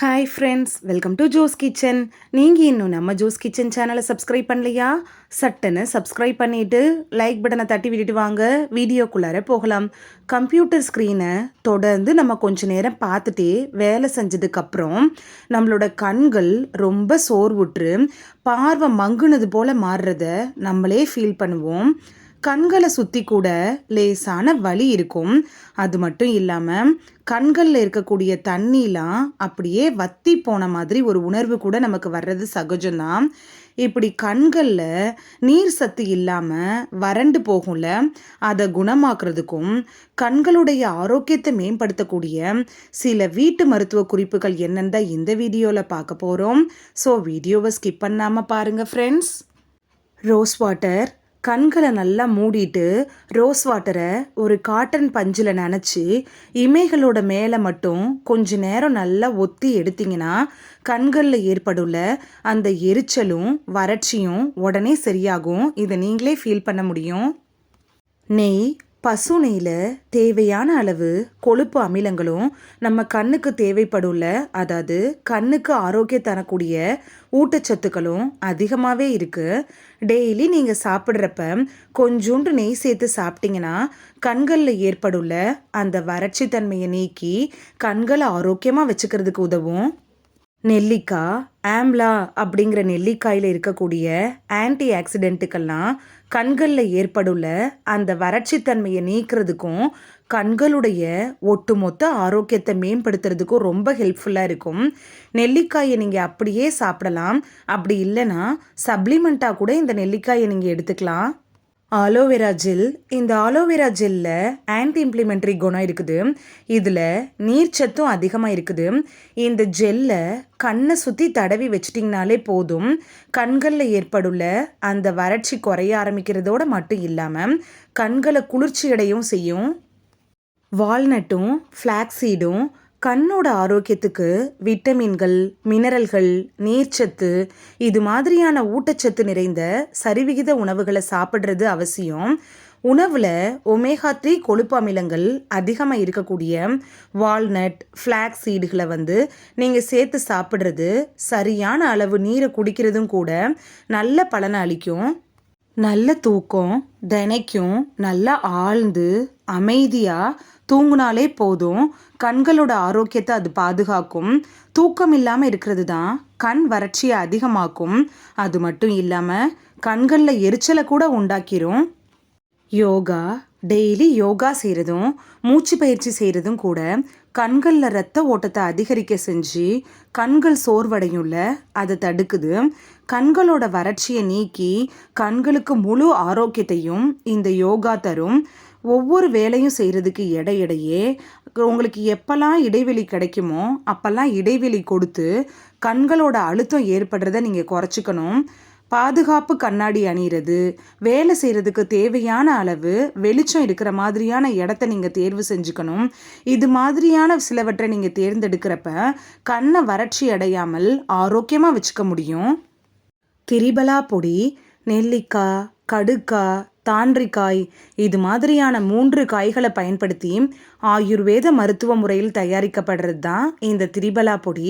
Hi friends welcome to Jo's kitchen நீங்கள் இன்னும் நம்ம ஜோஸ் கிச்சன் சேனலை சப்ஸ்கிரைப் பண்ணலையா? சட்டுன்னு சப்ஸ்கிரைப் பண்ணிவிட்டு லைக் பட்டனை தட்டி விட்டுட்டு வாங்க. வீடியோக்குள்ளார போகலாம். கம்ப்யூட்டர் ஸ்க்ரீனை தொடர்ந்து நம்ம கொஞ்ச நேரம் பார்த்துட்டே வேலை செஞ்சதுக்கப்புறம் நம்மளோட கண்கள் ரொம்ப சோர்வுற்று பார்வை மங்குனது போல் மாறுறத நம்மளே ஃபீல் பண்ணுவோம். கண்களை சுற்றி கூட லேசான வலி இருக்கும். அது மட்டும் இல்லாமல் கண்களில் இருக்கக்கூடிய தண்ணிலாம் அப்படியே வத்தி போன மாதிரி ஒரு உணர்வு கூட நமக்கு வர்றது சகஜம்தான் இப்படி கண்களில் நீர் சத்து இல்லாமல் வறண்டு போகும்ல அதை குணமாக்குறதுக்கும் கண்களுடைய ஆரோக்கியத்தை மேம்படுத்தக்கூடிய சில வீட்டு மருத்துவ குறிப்புகள் என்னன்னு தான் இந்த வீடியோவில் பார்க்க போகிறோம் ஸோ வீடியோவை ஸ்கிப் பண்ணாமல் பாருங்கள் ஃப்ரெண்ட்ஸ் ரோஸ் வாட்டர் கண்களை நல்லா மூடிட்டு ரோஸ் வாட்டரை ஒரு காட்டன் பஞ்சில் நினச்சி இமைகளோட மேலே மட்டும் கொஞ்ச நேரம் நல்லா ஒத்தி எடுத்தீங்கன்னா கண்களில் ஏற்படுள்ள அந்த எரிச்சலும் வறட்சியும் உடனே சரியாகும். இதை நீங்களே ஃபீல் பண்ண முடியும். நெய் பசுனையில் தேவையான அளவு கொழுப்பு அமிலங்களும் நம்ம கண்ணுக்கு தேவைப்படுள்ள அதாவது கண்ணுக்கு ஆரோக்கியம் தரக்கூடிய ஊட்டச்சத்துக்களும் அதிகமாகவே இருக்குது டெய்லி நீங்கள் சாப்பிட்றப்ப கொஞ்சோண்டு நெய் சேர்த்து சாப்பிட்டீங்கன்னா கண்களில் ஏற்படுள்ள அந்த வறட்சி தன்மையை நீக்கி கண்களை ஆரோக்கியமாக வச்சுக்கிறதுக்கு உதவும். நெல்லிக்காய் ஆம்லா அப்படிங்கிற நெல்லிக்காயில் இருக்கக்கூடிய ஆன்டி ஆக்சிடென்ட்டுக்கெல்லாம் கண்களில் ஏற்படுள்ள அந்த வறட்சித்தன்மையை நீக்கிறதுக்கும் கண்களுடைய ஒட்டுமொத்த ஆரோக்கியத்தை மேம்படுத்துறதுக்கும் ரொம்ப ஹெல்ப்ஃபுல்லாக இருக்கும். நெல்லிக்காயை நீங்கள் அப்படியே சாப்பிடலாம். அப்படி இல்லைன்னா சப்ளிமெண்ட்டாக கூட இந்த நெல்லிக்காயை நீங்கள் எடுத்துக்கலாம். ஆலோவேரா ஜெல் இந்த ஆலோவேரா ஜெல்லில் ஆன்டி இம்ப்ளிமெண்ட்ரி குணம் இருக்குது. இதில் நீர்ச்சத்தும் அதிகமாக இருக்குது. இந்த ஜெல்லை கண்ணை சுற்றி தடவி வச்சிட்டிங்கனாலே போதும். கண்களில் ஏற்படுள்ள அந்த வறட்சி குறைய ஆரம்பிக்கிறதோட மட்டும் இல்லாமல் கண்களை குளிர்ச்சி அடையும் செய்யும். வால்நட்டும் ஃப்ளாக்ஸீடும் கண்ணோட ஆரோக்கியத்துக்கு விட்டமின்கள் மினரல்கள் நீர்ச்சத்து இது மாதிரியான ஊட்டச்சத்து நிறைந்த சரிவிகித உணவுகளை சாப்பிட்றது அவசியம். உணவில் ஒமேகா த்ரீ கொழுப்பு அமிலங்கள் அதிகமாக இருக்கக்கூடிய வால்நட் ஃப்ளாக் சீடுகளை வந்து நீங்கள் சேர்த்து சாப்பிட்றது சரியான அளவு நீரை குடிக்கிறதும் கூட நல்ல பலனை அளிக்கும். நல்ல தூக்கம் தினைக்கும் நல்லா ஆழ்ந்து அமைதியாக தூங்குனாலே போதும். கண்களோட ஆரோக்கியத்தை அது பாதுகாக்கும். தூக்கம் இல்லாமல் இருக்கிறது தான் கண் வறட்சியை அதிகமாக்கும். அது மட்டும் இல்லாமல் கண்களில் எரிச்சலை கூட உண்டாக்கிரும். யோகா டெய்லி யோகா செய்கிறதும் மூச்சு பயிற்சி செய்கிறதும் கூட கண்களில் ரத்த ஓட்டத்தை அதிகரிக்க செஞ்சு கண்கள் சோர்வடையும்ல அதை தடுக்குது. கண்களோட வறட்சியை நீக்கி கண்களுக்கு முழு ஆரோக்கியத்தையும் இந்த யோகா தரும். ஒவ்வொரு வேலையும் செய்கிறதுக்கு இடையிடையே உங்களுக்கு எப்போல்லாம் இடைவெளி கிடைக்குமோ அப்போல்லாம் இடைவெளி கொடுத்து கண்களோட அழுத்தம் ஏற்படுறத நீங்கள் குறைச்சிக்கணும். பாதுகாப்பு கண்ணாடி அணிகிறது வேலை செய்கிறதுக்கு தேவையான அளவு வெளிச்சம் இருக்கிற மாதிரியான இடத்த நீங்கள் தேர்வு செஞ்சுக்கணும். இது மாதிரியான சிலவற்றை நீங்கள் தேர்ந்தெடுக்கிறப்ப கண்ணை வறட்சி அடையாமல் ஆரோக்கியமாக வச்சுக்க முடியும். திரிபலா பொடி நெல்லிக்காய் கடுக்காய் தாண்டிக்காய் இது மாதிரியான மூன்று காய்களை பயன்படுத்தி ஆயுர்வேத மருத்துவ முறையில் தயாரிக்கப்படுறது தான் இந்த திரிபலா பொடி.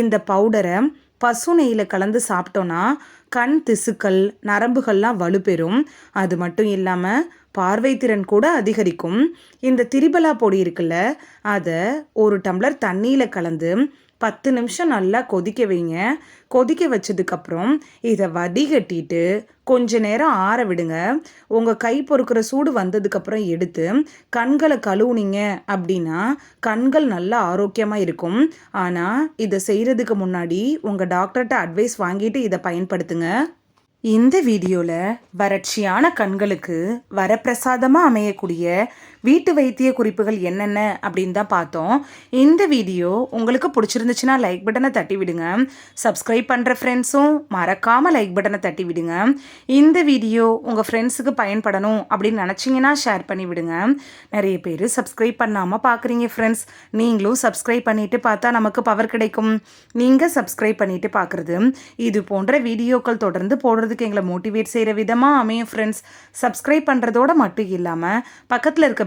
இந்த பவுடரை பசு நெய்யில் கலந்து சாப்பிட்டோன்னா கண் திசுக்கள் நரம்புகள்லாம் வலுப்பெறும். அது மட்டும் இல்லாமல் பார்வை திறன் கூட அதிகரிக்கும். இந்த திரிபலா பொடி இருக்குல்ல அதை ஒரு டம்ளர் தண்ணியில் கலந்து பத்து நிமிஷம் நல்லா கொதிக்க வைங்க. கொதிக்க வச்சதுக்கப்புறம் இதை வடிகட்டிட்டு கொஞ்ச நேரம் ஆற விடுங்க. உங்கள் கை பொறுக்கிற சூடு வந்ததுக்கப்புறம் எடுத்து கண்களை கழுவுனீங்க அப்படின்னா கண்கள் நல்லா ஆரோக்கியமாக இருக்கும். ஆனால் இதை செய்கிறதுக்கு முன்னாடி உங்கள் டாக்டர்கிட்ட அட்வைஸ் வாங்கிட்டு இதை பயன்படுத்துங்க. இந்த வீடியோவில் வறட்சியான கண்களுக்கு வரப்பிரசாதமாக அமையக்கூடிய வீட்டு வைத்திய குறிப்புகள் என்னென்ன அப்படின்னு தான் பார்த்தோம். இந்த வீடியோ உங்களுக்கு பிடிச்சிருந்துச்சுன்னா லைக் பட்டனை தட்டி விடுங்க. சப்ஸ்கிரைப் பண்ணுற ஃப்ரெண்ட்ஸும் மறக்காமல் லைக் பட்டனை தட்டி விடுங்க. இந்த வீடியோ உங்கள் ஃப்ரெண்ட்ஸுக்கு பயன்படணும் அப்படின்னு நினச்சிங்கன்னா ஷேர் பண்ணி விடுங்க. நிறைய பேர் சப்ஸ்கிரைப் பண்ணாமல் பார்க்குறீங்க ஃப்ரெண்ட்ஸ் நீங்களும் சப்ஸ்கிரைப் பண்ணிவிட்டு பார்த்தா நமக்கு பவர் கிடைக்கும். நீங்கள் சப்ஸ்கிரைப் பண்ணிவிட்டு பார்க்குறது இது போன்ற வீடியோக்கள் தொடர்ந்து போடுறதுக்கு எங்களை மோட்டிவேட் செய்கிற விதமாக அமையும் ஃப்ரெண்ட்ஸ் சப்ஸ்கிரைப் பண்ணுறதோட மட்டும் இல்லாமல் பக்கத்தில் இருக்க